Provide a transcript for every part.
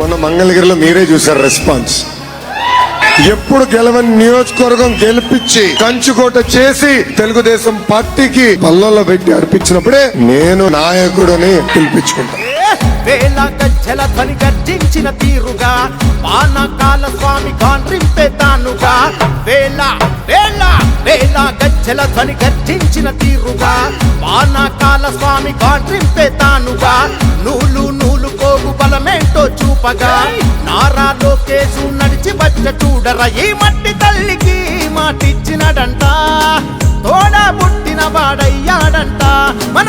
మన మంగళగిరిలో మీరే చూసారు రెస్పాన్స్. ఎప్పుడు గెలవని నియోజకవర్గం గెలిపించి కంచుకోట చేసి తెలుగుదేశం పార్టీకి పల్లెల్లో పెట్టి అర్పించినప్పుడే నేను నాయకుడని పిలిపించుకుంటా. వేల గజ్జల ధ్వని గర్జించిన తీరుగా పానకాల స్వామి కాండ్రింపే తానుగా. వేల వేల వేల గజ్జల ధ్వని గర్జించిన తీరుగా పానకాల స్వామి కాండ్రింపే తానుగా. నూలు బలమేంటో చూపగా నారా లోకేశు నడిచి వచ్చ చూడరా. ఈ మట్టి తల్లికి మాటిచ్చినడంట తోడా పుట్టిన వాడయ్యాడంట. మన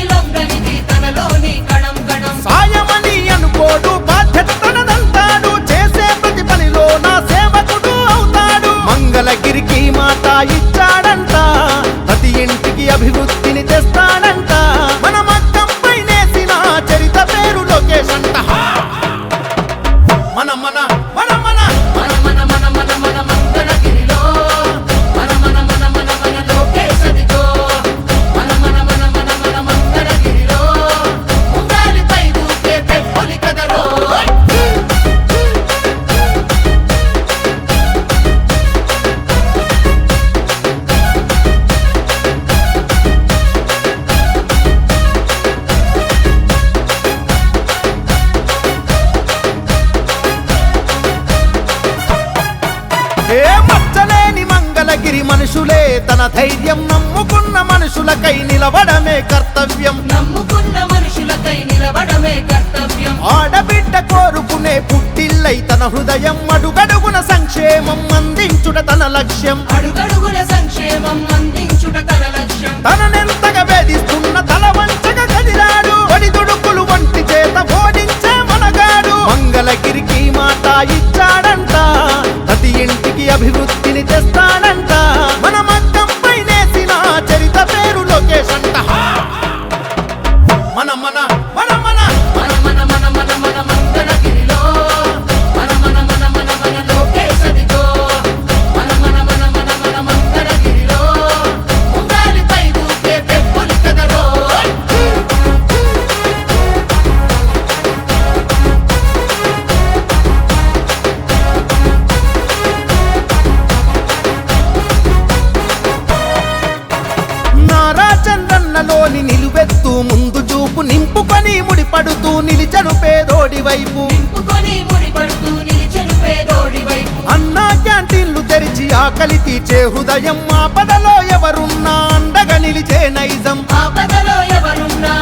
మంగళగిరి మనుషులే తన ధైర్యం నమ్ముకున్న మనుషులకై నిలవడమే కర్తవ్యం. నమ్ముకున్న మనుషులకై నిలబడమే కర్తవ్యం. ఆడబిడ్డ కోరుకునే పుట్టిల్లై తన హృదయం అడుగడుగున సంక్షేమం అందించుట తన లక్ష్యం. అడుగడుగుల సంక్షేమం అందించుట తన లక్ష్యం. తననెంతగా వేధిస్తున్న తల వంచగా కదిలాడు. ఒడిదుడుకులు వంటి చేత ఓడించే మనగాడు. మంగళగిరికి మాట ఇచ్చాడంట. ప్రతి ఇంటికి అభివృద్ధిని తెస్తాడంట ముడిపడుతూ నిలిచను పేదోడి వైపు. నింపుకొని ముడిపడుతూ నిలిచెను పేదోడి వైపు. అన్నా క్యాంటీన్లు తెరిచి ఆకలి తీర్చే హృదయం ఆపదలో ఎవరున్నా అండగా నిలిచే నైజం. ఆపదలో ఎవరున్నా